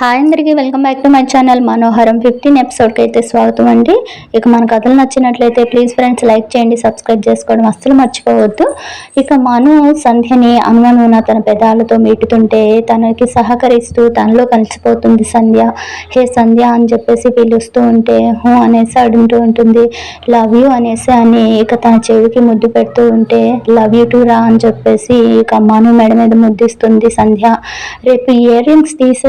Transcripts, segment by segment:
Hi అందరికీ welcome back to my channel Manoharam fifteen ఎపిసోడ్కి అయితే స్వాగతం అండి. ఇక మన కథలు నచ్చినట్లయితే ప్లీజ్ ఫ్రెండ్స్ లైక్ చేయండి సబ్స్క్రైబ్ చేసుకోవడం అస్సలు మర్చిపోవద్దు. ఇక మను సంధ్యని అనుమనున తన పెదాలతో మీటుతుంటే తనకి సహకరిస్తూ తనలో కలిసిపోతుంది సంధ్య. హే సంధ్య అని చెప్పేసి పిలుస్తూ ఉంటే హూ అనేసి అడుగుతూ ఉంటుంది. లవ్ యూ అనేసి అని ఇక తన చెవికి ముద్దు పెడుతూ ఉంటే లవ్ యూ టు రా అని చెప్పేసి ఇక మను మెడ మీద ముద్దిస్తుంది సంధ్య. రేపు ఇయర్ రింగ్స్ తీసి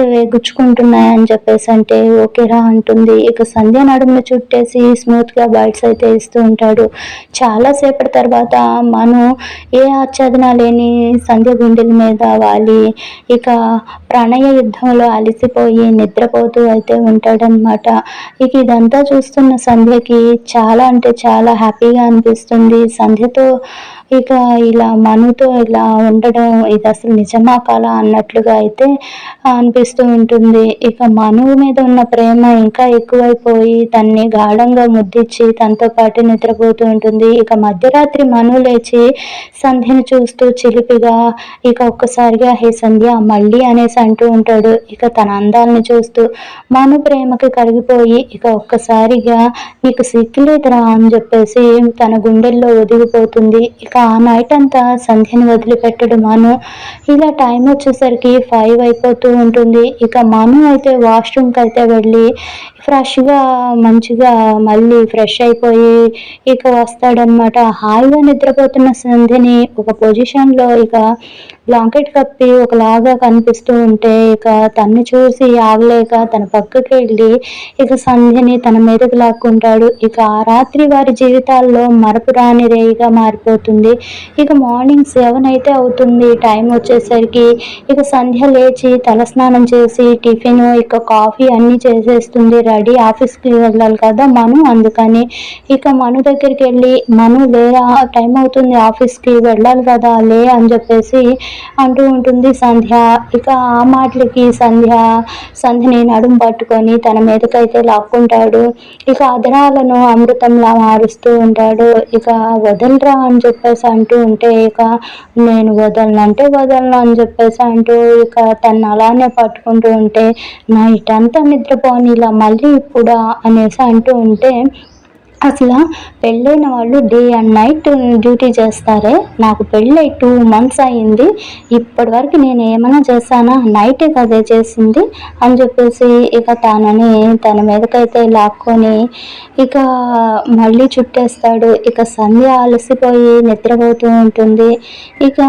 అని చెప్పేసి అంటే ఓకేరా అంటుంది. ఇక సంధ్య నడుమును చుట్టేసి స్మూత్గా బైట్స్ అయితే ఇస్తూ ఉంటాడు. చాలాసేపటి తర్వాత మను ఏ ఆచ్ఛాదన లేని సంధ్య గుండెల మీద వాలి. ఇక ప్రణయ యుద్ధంలో అలసిపోయి నిద్రపోతూ అయితే ఉంటాడనమాట ఇక ఇదంతా చూస్తున్న సంధ్యకి చాలా అంటే చాలా హ్యాపీగా అనిపిస్తుంది. సంధ్యతో ఇక ఇలా మనుతో ఇలా ఉండడం ఇది అసలు నిజమా కాలా అన్నట్లుగా అయితే అనిపిస్తూ ఉంటుంది. ఇక మనువు మీద ఉన్న ప్రేమ ఇంకా ఎక్కువైపోయి తన్ని గాఢంగా ముద్దిచ్చి తనతో పాటు నిద్రపోతూ ఉంటుంది. ఇక మధ్యరాత్రి మను లేచి సంధ్యను చూస్తూ చిలిపిగా ఇక ఒక్కసారిగా హే సంధ్య మళ్ళీ అనేసి అంటూ ఉంటాడు. ఇక తన అందాలని చూస్తూ మను ప్రేమకి కరిగిపోయి ఇక ఒక్కసారిగా నీకు సిగ్గులేదురా అని చెప్పేసి తన గుండెల్లో ఒదిగిపోతుంది. ఇక ఆ నైట్ అంతా సంధ్యని వదిలిపెట్టడు మను. ఇలా టైం వచ్చేసరికి ఫైవ్ అయిపోతూ ఉంటుంది. ఇక మను అయితే వాష్రూమ్కి అయితే వెళ్ళి ఫ్రెష్గా మంచిగా మళ్ళీ ఫ్రెష్ అయిపోయి ఇక వస్తాడనమాట హాయిగా నిద్రపోతున్న సంధిని ఒక పొజిషన్లో ఇక బ్లాంకెట్ కప్పి ఒకలాగా కనిపిస్తూ ఉంటే ఇక తన్ని చూసి ఆగలేక తన పక్కకి వెళ్ళి ఇక సంధ్యని తన మీదకు లాక్కుంటాడు. ఇక ఆ రాత్రి వారి జీవితాల్లో మరపు రాని రేయిగా మారిపోతుంది. ఇక మార్నింగ్ సెవెన్ అయితే అవుతుంది. టైం వచ్చేసరికి ఇక సంధ్య లేచి తలస్నానం చేసి టిఫిన్ ఇక కాఫీ అన్నీ చేసేస్తుంది రెడీ ఆఫీస్కి వెళ్ళాలి కదా మను. అందుకని ఇక మను దగ్గరికి వెళ్ళి మను లేరా టైం అవుతుంది ఆఫీస్కి వెళ్ళాలి కదా లే అని చెప్పేసి అంటూ ఉంటుంది సంధ్య. ఇక ఆ మాటలకి సంధ్య సంధ్యని నడుము పట్టుకొని తన మీదకైతే లాక్కుంటాడు. ఇక అదనాలను అమృతంలా మారుస్తూ ఉంటాడు. ఇక వదలరా అని చెప్పేసి అంటూ ఉంటే ఇక నేను వదలను అంటే వదలను అని చెప్పేసి అంటూ ఇక తను అలానే పట్టుకుంటూ ఉంటే నైట్ అంతా నిద్రపోని ఇలా మళ్ళీ ఇప్పుడా? అనేసి అంటూ ఉంటే అసలు పెళ్ళైన వాళ్ళు డే అండ్ నైట్ డ్యూటీ చేస్తారే? నాకు పెళ్ళై టూ మంత్స్ అయింది ఇప్పటి వరకు నేను ఏమైనా చేశానా? నైటే కదే చేసింది అని చెప్పేసి ఇక తనని తన మీదకైతే లాక్కొని ఇక మళ్ళీ చుట్టేస్తాడు. ఇక సంధ్య అలసిపోయి నిద్రపోతూ ఉంటుంది. ఇక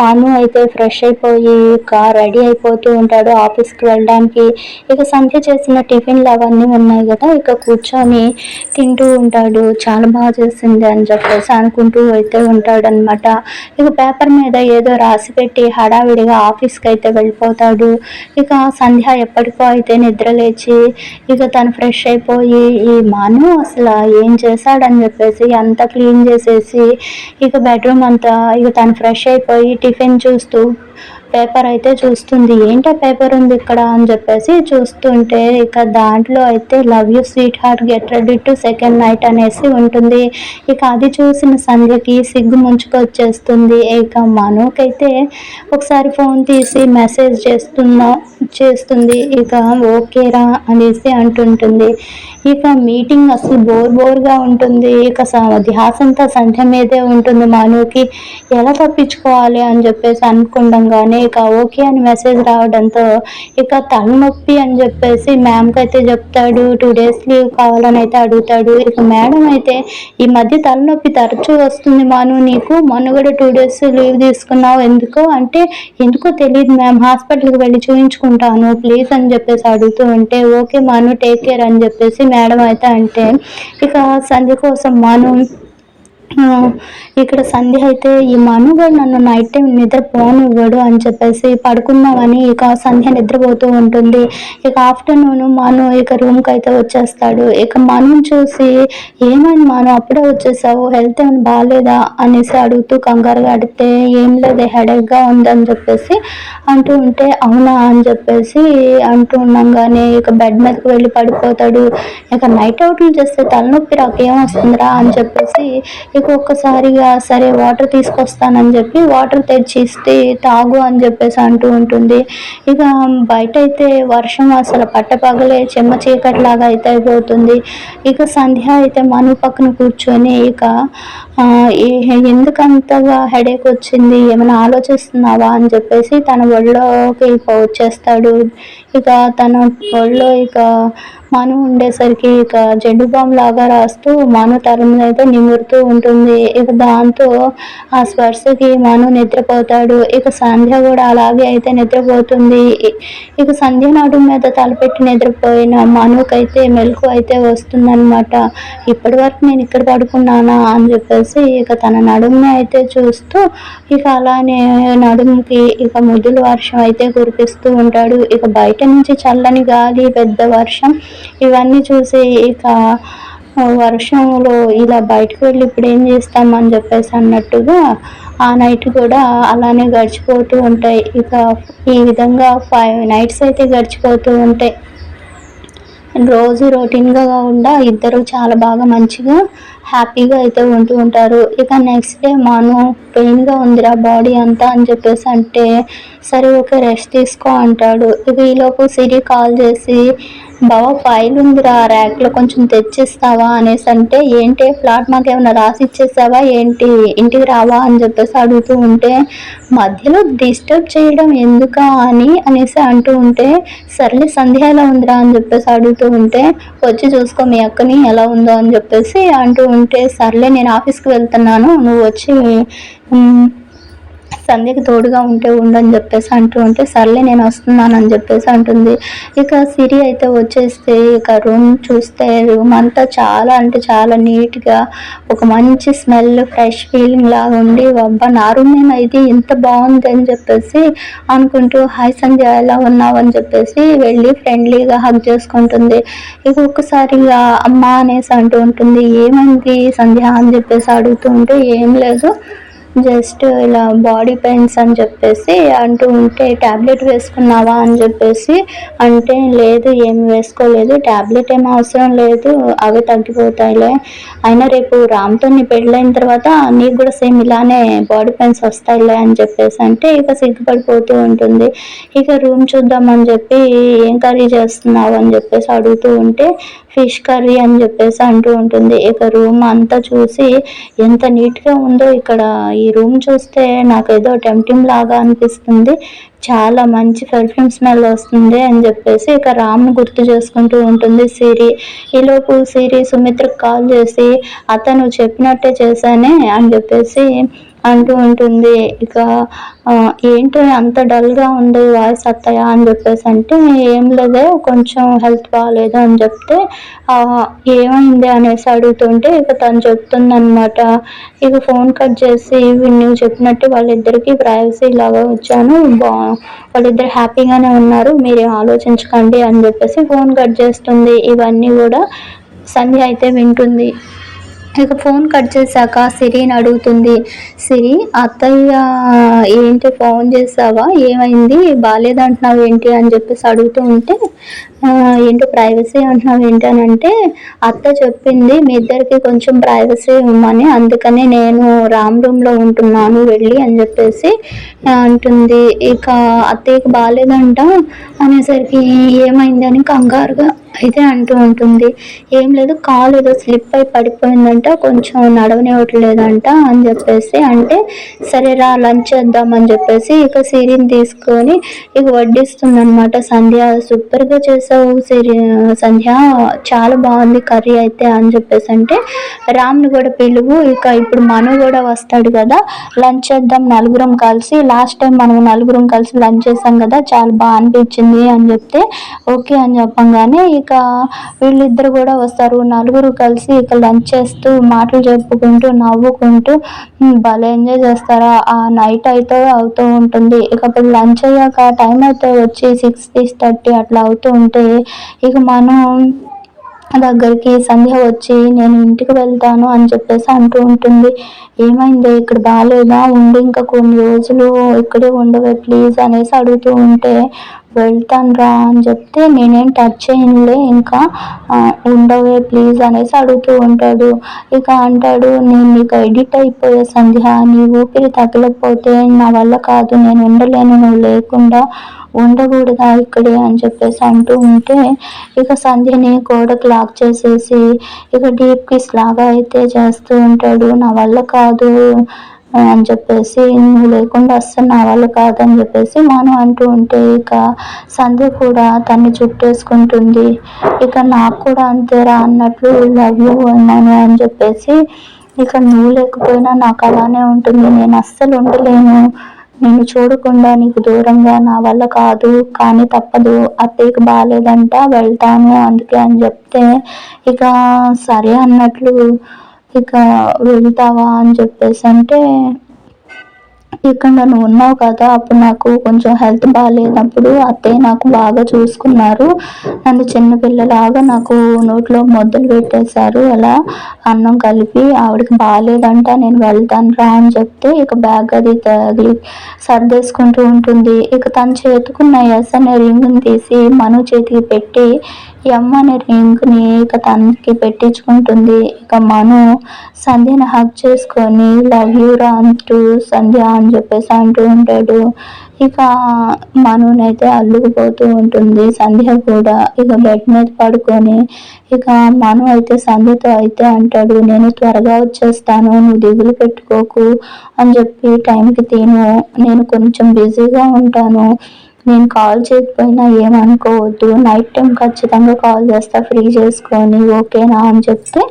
మను అయితే ఫ్రెష్ అయిపోయి ఇక రెడీ అయిపోతూ ఉంటాడు ఆఫీస్కి వెళ్ళడానికి. ఇక సంధ్య చేసిన టిఫిన్లు అవన్నీ ఉన్నాయి కదా ఇక కూర్చొని తింటూ ఉంటాడు చాలా బాగా చేసింది అని చెప్పేసి అనుకుంటూ అయితే ఉంటాడనమాట ఇక పేపర్ మీద ఏదో రాసి పెట్టి హడావిడిగా ఆఫీస్కి అయితే వెళ్ళిపోతాడు. ఇక సంధ్య ఎప్పటికో అయితే నిద్ర లేచి ఇక తను ఫ్రెష్ అయిపోయి ఈ మాను అసలు ఏం చేశాడని చెప్పేసి అంతా క్లీన్ చేసేసి ఇక బెడ్రూమ్ అంతా ఇక తను ఫ్రెష్ అయిపోయి టిఫిన్ చూస్తూ పేపర్ అయితే చూస్తుంది. ఏంటో పేపర్ ఉంది ఇక్కడ అని చెప్పేసి చూస్తుంటే ఇక దాంట్లో అయితే love you sweet heart get ready to second night అనేసి ఉంటుంది. ఇక అది చూసిన సంధ్యకి సిగ్గు ముంచుకొచ్చేస్తుంది. ఇక మనోకైతే ఒకసారి ఫోన్ తీసి మెసేజ్ చేస్తున్నా చేస్తుంది. ఇక ఓకేరా అనేసి అంటుంటుంది. ఇక మీటింగ్ అసలు బోర్ బోర్గా ఉంటుంది. ఇక ధ్యాసంతా సంధ్య మీదే ఉంటుంది. మనోకి ఎలా తప్పించుకోవాలి అని చెప్పేసి అనుకుండంగానే ఇక ఓకే అని మెసేజ్ రావడంతో ఇక తలనొప్పి అని చెప్పేసి మ్యామ్కి అయితే చెప్తాడు. టూ డేస్ లీవ్ కావాలని అయితే అడుగుతాడు. ఇక మేడం అయితే ఈ మధ్య తలనొప్పి తరచూ వస్తుంది మాను. నీకు మొన్న కూడా టూ డేస్ లీవ్ తీసుకున్నావు. ఎందుకో? అంటే ఎందుకో తెలియదు మ్యామ్ హాస్పిటల్కి వెళ్ళి చూపించుకుంటాను ప్లీజ్ అని చెప్పేసి అడుగుతూ ఉంటే ఓకే మాను టేక్ కేర్ అని చెప్పేసి మేడం అయితే అంటే ఇక సంధ్య కోసం మాను ఇక్కడ సంధ్య అయితే ఈ మనుగడు నన్ను నైట్ టైం నిద్ర పోనివ్వడు అని చెప్పేసి పడుకుందామని ఇక సంధ్య నిద్రపోతూ ఉంటుంది. ఇక ఆఫ్టర్నూన్ మను ఇక రూమ్కి అయితే వచ్చేస్తాడు. ఇక మనం చూసి ఏమైంది మను? అప్పుడే వచ్చేసావు. హెల్త్ ఏమైనా బాగాలేదా అనేసి అడుగుతూ కంగారుగా అడిగితే ఏం లేదు హెడేక్గా ఉందని చెప్పేసి అంటూ ఉంటే అవునా? అని చెప్పేసి అంటూ ఉండగానే ఇక బెడ్ మీదకి వెళ్ళి పడిపోతాడు. ఇక నైట్ అవుట్లు చేస్తే తలనొప్పి రాకేం వస్తుందిరా? అని చెప్పేసి ఇక ఇక ఒక్కసారిగా సరే వాటర్ తీసుకొస్తానని చెప్పి వాటర్ తెచ్చిస్తే తాగు అని చెప్పేసి అంటూ ఉంటుంది. ఇక బయట అయితే వర్షం అసలు పట్టపగలే చెమ్మ చీకట్లాగా అయితే అయిపోతుంది. ఇక సంధ్య అయితే మను పక్కన కూర్చొని ఇక ఎందుకంతగా హెడేక్ వచ్చింది? ఏమైనా ఆలోచిస్తున్నావా అని చెప్పేసి తన ఒళ్ళోకి వచ్చేస్తాడు. ఇక తన ఒళ్ళో ఇక మను ఉండేసరికి ఇక జెండు బామ్ లాగా రాస్తూ మను తరంలో అయితే నిమురుతూ ఉంటుంది. ఇక దాంతో ఆ స్పర్శకి మను నిద్రపోతాడు. ఇక సంధ్య కూడా అలాగే అయితే నిద్రపోతుంది. ఇక సంధ్య నాడు మీద తలపెట్టి నిద్రపోయిన మనుకైతే మెలకు అయితే వస్తుందన్నమాట. ఇప్పటి వరకు నేను ఇక్కడ పడుకున్నానా అని చెప్పేసి ఇక తన నడుముని అయితే చూస్తూ ఇక అలానే నడుముకి ఇక ముద్దుల వర్షం అయితే కురిపిస్తూ ఉంటాడు. ఇక బయట నుంచి చల్లని గాలి పెద్ద వర్షం ఇవన్నీ చూసి ఇక వర్షంలో ఇలా బయటకు వెళ్ళి ఇప్పుడు ఏం చేస్తామని చెప్పేసి అన్నట్టుగా ఆ నైట్ కూడా అలానే గడిచిపోతూ ఉంటాయి. ఇక ఈ విధంగా ఫైవ్ నైట్స్ అయితే గడిచిపోతూ ఉంటాయి. రోజు రొటీన్గా కాకుండా ఇద్దరు చాలా బాగా మంచిగా హ్యాపీగా అయితే ఉంటూ ఉంటారు. ఇక నెక్స్ట్ డే మాను పెయిన్గా ఉందిరా బాడీ అంతా అని చెప్పేసి అంటే సరే ఓకే రెస్ట్ తీసుకో అంటాడు. ఇక ఈలోపు సిరి కాల్ చేసి బావ ఫైల్ ఉందిరా ర్యాక్లో కొంచెం తెచ్చిస్తావా? అనేసి అంటే ఏంటి ఫ్లాట్ మాకు ఏమైనా రాసి ఇచ్చేసావా ఏంటి ఇంటికి రావా? అని చెప్పేసి అడుగుతూ ఉంటే మధ్యలో డిస్టర్బ్ చేయడం ఎందుకా అని? అనేసి అంటూ ఉంటే సర్లే సంధ్య ఎలా ఉందిరా? అని చెప్పేసి అడుగుతూ ఉంటే వచ్చి చూసుకో మీ అక్కని ఎలా ఉందో అని చెప్పేసి అంటూ ఉంటే సర్లే నేను ఆఫీస్కి వెళ్తున్నాను నువ్వు వచ్చి సంధ్యకి తోడుగా ఉంటే ఉండని చెప్పేసి అంటూ ఉంటే సర్లే నేను వస్తున్నాను అని చెప్పేసి అంటుంది. ఇక సిరి అయితే వచ్చేస్తే ఇక రూమ్ చూస్తే రూమ్ అంతా చాలా అంటే చాలా నీట్గా ఒక మంచి స్మెల్ ఫ్రెష్ ఫీలింగ్ లాగా ఉండి అబ్బా నా రూమ్ ఏమైతే ఇంత బాగుంది అని చెప్పేసి అనుకుంటూ హాయ్ సంధ్య ఎలా ఉన్నావు? అని చెప్పేసి వెళ్ళి ఫ్రెండ్లీగా హగ్ చేసుకుంటుంది. ఇక ఒక్కసారిగా అమ్మ అనేసి అంటూ ఉంటుంది ఏమైంది సంధ్య? అని చెప్పేసి అడుగుతూ ఉంటే ఏం లేదు జస్ట్ ఇలా బాడీ పెయిన్స్ అని చెప్పేసి అంటూ ఉంటే ట్యాబ్లెట్ వేసుకున్నావా? అని చెప్పేసి అంటే లేదు ఏమి వేసుకోలేదు ట్యాబ్లెట్ ఏం అవసరం లేదు అవి తగ్గిపోతాయిలే. అయినా రేపు రామ్తో నీ పెళ్ళైన తర్వాత నీకు కూడా సేమ్ ఇలానే బాడీ పెయిన్స్ వస్తాయిలే అని చెప్పేసి అంటే ఇక సిగ్గుపడిపోతూ ఉంటుంది. ఇక రూమ్ చూద్దామని చెప్పి ఏం కర్రీ చేస్తున్నావు? అని చెప్పేసి అడుగుతూ ఉంటే ఫిష్ కర్రీ అని చెప్పేసి అంటూ ఉంటుంది. ఇక రూమ్ అంతా చూసి ఎంత నీట్గా ఉందో ఇక్కడ ఈ రూమ్ చూస్తే నాకు ఏదో టెంప్టింగ్ లాగా అనిపిస్తుంది. చాలా మంచి పెర్ఫ్యూమ్ స్మెల్ వస్తుంది అని చెప్పేసి ఇక రామ్ను గుర్తు చేసుకుంటూ ఉంటుంది సిరి. ఈలోపు సిరి సుమిత్రకు కాల్ చేసి అతను చెప్పినట్టే చేశానే అని చెప్పేసి అంటూ ఉంటుంది. ఇక ఏంటో అంత డల్గా ఉంది వాయిస్ అత్తయ్య అని చెప్పేసి అంటే ఏం లేదే కొంచెం హెల్త్ బాగాలేదు అని చెప్తే ఏమైంది? అనేసి అడుగుతుంటే ఇక తను చెప్తుందనమాట ఇక ఫోన్ కట్ చేసి నువ్వు చెప్పినట్టు వాళ్ళిద్దరికి ప్రైవసీ లాగా వచ్చాను. బా వాళ్ళిద్దరు హ్యాపీగానే ఉన్నారు. మీరు ఆలోచించకండి అని చెప్పేసి ఫోన్ కట్ చేస్తుంది. ఇవన్నీ కూడా సంధ్య అయితే వింటుంది. ఇక ఫోన్ కట్ చేశాక సిరిని అడుగుతుంది సిరి అత్తయ్య ఏంటి ఫోన్ చేసావా ఏమైంది? బాగాలేదంటున్నావు ఏంటి? అని చెప్పేసి అడుగుతూ ఉంటే ఏంటి ప్రైవసీ అంటున్నావు ఏంటి? అని అంటే అత్త చెప్పింది మీ ఇద్దరికి కొంచెం ప్రైవసీ ఇవ్వమని అందుకనే నేను రామ్ రూమ్లో ఉంటున్నాను వెళ్ళి అని చెప్పేసి అంటుంది. ఇక అత్తయ్యకి బాగాలేదంట అనేసరికి ఏమైంది అని కంగారుగా అయితే అంటూ ఉంటుంది. ఏం లేదు కాలు ఏదో స్లిప్ అయి పడిపోయిందంట కొంచెం నడవనివ్వట్లేదంట అని చెప్పేసి అంటే సరే రా లంచ్ చేద్దామని చెప్పేసి ఇక సిరిని తీసుకొని ఇక వడ్డిస్తుంది అనమాట సంధ్య. సూపర్గా చేసావు సిరి సంధ్య. చాలా బాగుంది కర్రీ అయితే అని చెప్పేసి అంటే రామ్ని కూడా పిలువు ఇక ఇప్పుడు మను కూడా వస్తాడు కదా లంచ్ చేద్దాం నలుగురం కలిసి. లాస్ట్ టైం మనం నలుగురం కలిసి లంచ్ చేసాం కదా చాలా బాగా అనిపించింది అని చెప్తే ఓకే అని చెప్పంగానే ఇక వీళ్ళిద్దరు కూడా వస్తారు. నలుగురు కలిసి ఇక లంచ్ చేస్తూ మాటలు చెప్పుకుంటూ నవ్వుకుంటూ భలే ఎంజాయ్ చేస్తారా? ఆ నైట్ అయితే అవుతూ ఉంటుంది. ఇక అప్పుడు లంచ్ అయ్యాక టైం అయితే వచ్చి సిక్స్ సిక్స్ థర్టీ అట్లా అవుతూ ఉంటే ఇక మనం దగ్గరికి సంధ్య వచ్చి నేను ఇంటికి వెళ్తాను అని చెప్పేసి అంటూ ఉంటుంది. ఏమైంది? ఇక్కడ బాగాలేదా ఉండి ఇంకా కొన్ని రోజులు ఇక్కడే ఉండవే ప్లీజ్ అనేసి అడుగుతూ ఉంటే వెళ్తాను రా అని చెప్తే నేనేం టచ్ చేయనులే ఇంకా ఉండవే ప్లీజ్ అనేసి అడుగుతూ ఉంటాడు. ఇక అంటాడు నేను నీకు ఎడిట్ అయిపోయే సంధ్య నీ ఊపిరి తగలకపోతే నా వల్ల కాదు నేను ఉండలేను నువ్వు లేకుండా ఉండకూడదా ఇక్కడే అని చెప్పేసి అంటూ ఉంటే ఇక సంధ్యని గోడకు లాక్ చేసేసి ఇక డీప్ కిస్ లాగా అయితే చేస్తూ ఉంటాడు. నా వల్ల కాదు అని చెప్పేసి నువ్వు లేకుండా అస్సలు నా వల్ల కాదని చెప్పేసి మనం అంటూ ఉంటే ఇక సంధ్య కూడా తన్ని చుట్టేసుకుంటుంది. ఇక నాకు కూడా అంతేరా అన్నట్లు లవ్ యూ ఉన్నాను అని చెప్పేసి ఇక నువ్వు లేకపోయినా నాకు అలానే ఉంటుంది. నేను అస్సలు ఉండలేను. నేను చూడకుండా నీకు దూరంగా నా వల్ల కాదు కానీ తప్పదు. అత్తయ్యకు బాగాలేదంట వెళ్తాను అందుకే అని చెప్తే ఇక సరే అన్నట్లు ఇక వెళ్తావా అని చెప్పేసి అంటే ఇక్కడ నువ్వు ఉన్నావు కదా అప్పుడు నాకు కొంచెం హెల్త్ బాగాలేనప్పుడు అత్తయ్య నాకు బాగా చూసుకున్నారు. నన్ను చిన్నపిల్లలాగా నాకు నోట్లో మొదలు పెట్టేశారు. అలా అన్నం కలిపి ఆవిడకి బాగాలేదంట నేను వెళ్తాను రా అని చెప్తే ఇక బ్యాగ్ అది తగిలి సర్దేసుకుంటూ ఉంటుంది. ఇక తన చేతుకున్న ఎస్ అనే రింగ్ని తీసి మను చేతికి పెట్టి ఎమ్ అనే రింగ్ని ఇక తనకి పెట్టించుకుంటుంది. ఇక మను సంధ్యని హక్ చేసుకొని లవ్ యూ రా అంటూ సంధ్య అని చెప్పేసి అంటూ ఉంటాడు. ఇక మనునైతే అల్లుకుపోతూ ఉంటుంది. సంధ్య కూడా ఇక బెడ్ మీద పడుకొని ఇక మను అయితే సంధ్యతో అయితే అంటాడు నేను త్వరగా వచ్చేస్తాను నువ్వు దిగులు పెట్టుకోకు అని చెప్పి టైంకి తిను. నేను కొంచెం బిజీగా ఉంటాను. నేను కాల్ చేయకపోయినా ఏమనుకోవద్దు. నైట్ టైం ఖచ్చితంగా కాల్ చేస్తా. ఫ్రీ చేసుకొని ఓకేనా అని చెప్తే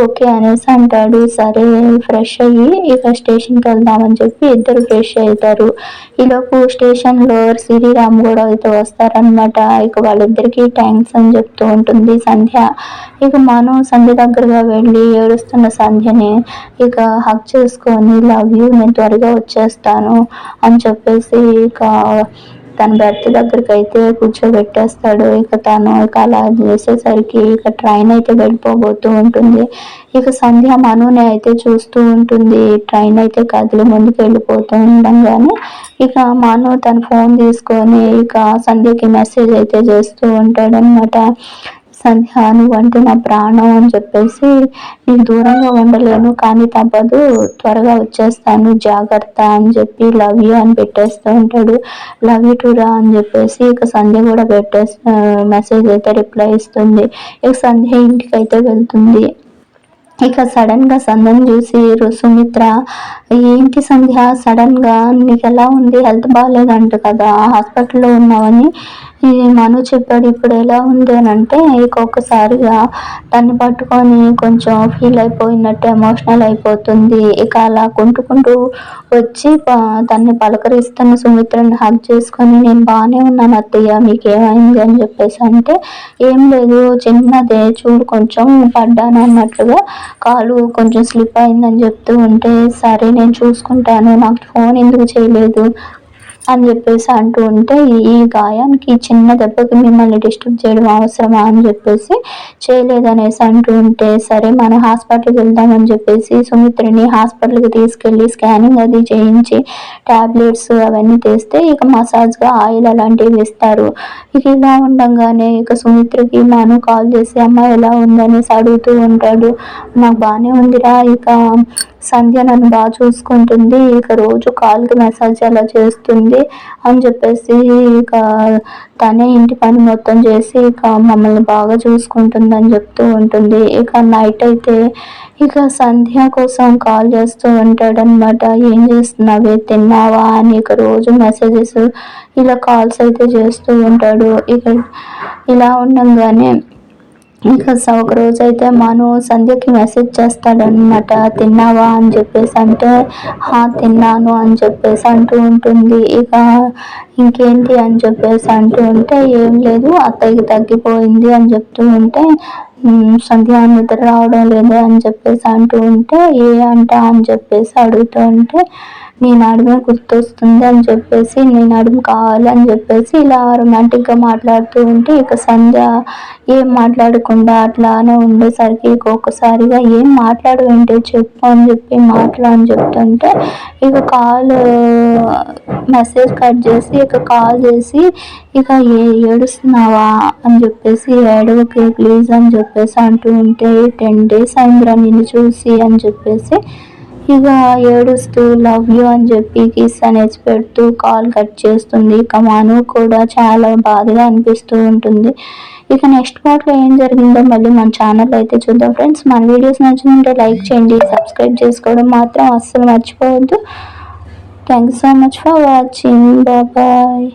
ఓకే అనేసి అంటాడు. సరే ఫ్రెష్ అయ్యి ఇక స్టేషన్కి వెళ్దామని చెప్పి ఇద్దరు ఫ్రెష్ అవుతారు. ఈలోపు స్టేషన్లో శ్రీరామ్ కూడా అయితే వస్తారనమాట ఇక వాళ్ళిద్దరికి థ్యాంక్స్ అని చెప్తూ ఉంటుంది సంధ్య. ఇక మనం సంధ్య దగ్గరగా వెళ్ళి ఏడుస్తున్న సంధ్యని ఇక హక్ చేసుకొని లవ్ యూ నేను త్వరగా వచ్చేస్తాను అని చెప్పేసి ఇక తన భర్త దగ్గరికి అయితే కూర్చోబెట్టేస్తాడు. ఇక తను ఇక అలా చేసేసరికి ఇక ట్రైన్ అయితే వెళ్ళిపోబోతూ ఉంటుంది. ఇక సంధ్య మనుని అయితే చూస్తూ ఉంటుంది. ట్రైన్ అయితే కదిలి ముందుకు వెళ్ళిపోతూ ఉండగానే ఇక మను తన ఫోన్ తీసుకొని ఇక సంధ్యకి మెసేజ్ అయితే చేస్తూ ఉంటాడు అనమాట సంధ్య నువ్వంటే నా ప్రాణం అని చెప్పేసి నేను దూరంగా ఉండలేను కానీ తప్పదు త్వరగా వచ్చేస్తాను జాగ్రత్త అని చెప్పి లవ్ యూ అని పెట్టేస్తూ ఉంటాడు. లవ్ యూ టురా అని చెప్పేసి ఇక సంధ్య కూడా పెట్టేస్తా మెసేజ్ అయితే రిప్లై ఇస్తుంది. ఇక సంధ్య ఇంటికి అయితే వెళ్తుంది. ఇక సడన్గా సంధ్యను చూసి సుమిత్ర ఏంటి సంధ్య? సడన్గా నీకు ఎలా ఉంది? హెల్త్ బాగాలేదంట కదా హాస్పిటల్లో ఉన్నావని ఈ మను చెప్పాడు ఇప్పుడు ఎలా ఉంది అని అంటే ఒక్కొక్కసారిగా దాన్ని పట్టుకొని కొంచెం ఫీల్ అయిపోయినట్టు ఎమోషనల్ అయిపోతుంది. ఇక అలా కుంటుకుంటూ వచ్చి తన్ని పలకరిస్తున్న సుమిత్రని హక్ చేసుకొని నేను బాగానే ఉన్నాను అత్తయ్య మీకు ఏమైంది అని చెప్పేసి అంటే ఏం లేదు చిన్నదే చూడు కొంచెం పడ్డాను అన్నట్లుగా కాలు కొంచెం స్లిప్ అయిందని చెప్తూ ఉంటే సరే నేను చూసుకుంటాను నాకు ఫోన్ ఎందుకు చేయలేదు? అని చెప్పేసి అంటూ ఉంటే ఈ గాయానికి చిన్న దెబ్బకి మిమ్మల్ని డిస్టర్బ్ చేయడం అవసరమా అని చెప్పేసి చేయలేదనేసి అంటూ ఉంటే సరే మనం హాస్పిటల్కి వెళ్దామని చెప్పేసి సుమిత్రని హాస్పిటల్కి తీసుకెళ్ళి స్కానింగ్ అది చేయించి టాబ్లెట్స్ అవన్నీ తెస్తే ఇక మసాజ్గా ఆయిల్ అలాంటివి ఇస్తారు ఇక ఇలా ఉండగానే ఇక సుమిత్రకి మాను కాల్ చేసి అమ్మాయి ఎలా ఉందనేసి అడుగుతూ ఉంటాడు. నాకు బాగానే ఉందిరా ఇక సంధ్య నన్ను బాగా చూసుకుంటుంది ఇక రోజు కాల్కి మెసేజ్ అలా చేస్తుంది అని చెప్పేసి ఇక తనే ఇంటి పని మొత్తం చేసి ఇక మమ్మల్ని బాగా చూసుకుంటుంది అని చెప్తూ ఉంటుంది. ఇక నైట్ అయితే ఇక సంధ్య కోసం కాల్ చేస్తూ ఉంటాడనమాట ఏం చేస్తున్నావే? తిన్నావా? అని ఇక రోజు మెసేజెస్ ఇలా కాల్స్ అయితే చేస్తూ ఉంటాడు. ఇక ఇలా ఉండగానే ఇంకా ఒక రోజు అయితే మాను సంధ్యకి మెసేజ్ చేస్తాడనమాట తిన్నావా? అని చెప్పేసి అంటే హా తిన్నాను అని చెప్పేసి అంటూ ఉంటుంది. ఇక ఇంకేంటి అని చెప్పేసి అంటూ ఉంటే ఏం లేదు అత్తయ్యకి తగ్గిపోయింది అని చెప్తూ ఉంటే సంధ్య నిద్ర రావడం లేదు అని చెప్పేసి అంటూ ఉంటే ఏ అంట అని చెప్పేసి అడుగుతూ ఉంటే నీ నడుమే గుర్తొస్తుంది అని చెప్పేసి నీ నడుము కావాలని చెప్పేసి ఇలా రొమాంటిక్గా మాట్లాడుతూ ఉంటే ఇక సంధ్య ఏం మాట్లాడకుండా అట్లానే ఉండేసరికి ఇక ఒక్కసారిగా ఏం మాట్లాడవేంటి చెప్పు అని చెప్పి మాట్లాడని అని చెప్తుంటే ఇక కాల్ మెసేజ్ కట్ చేసి ఇక కాల్ చేసి ఇక ఏ ఏడుస్తున్నావా అని చెప్పేసి ఏడవకే ప్లీజ్ అని చెప్పేసి అంటూ ఉంటే టెన్ డేస్ అయిందిరా నిన్ను చూసి అని చెప్పేసి ఇక ఏడుస్తూ లవ్ యూ అని చెప్పి కిస్ అనేది పెడుతూ కాల్ కట్ చేస్తుంది. ఇక మను కూడా చాలా బాధగా అనిపిస్తూ ఉంటుంది. ఇక నెక్స్ట్ పార్ట్లో ఏం జరిగిందో మళ్ళీ మన ఛానల్ అయితే చూద్దాం. ఫ్రెండ్స్ మన వీడియోస్ నచ్చినంటే లైక్ చేయండి. సబ్స్క్రైబ్ చేసుకోవడం మాత్రం అస్సలు మర్చిపోవద్దు. Thank so much for watching. Bye.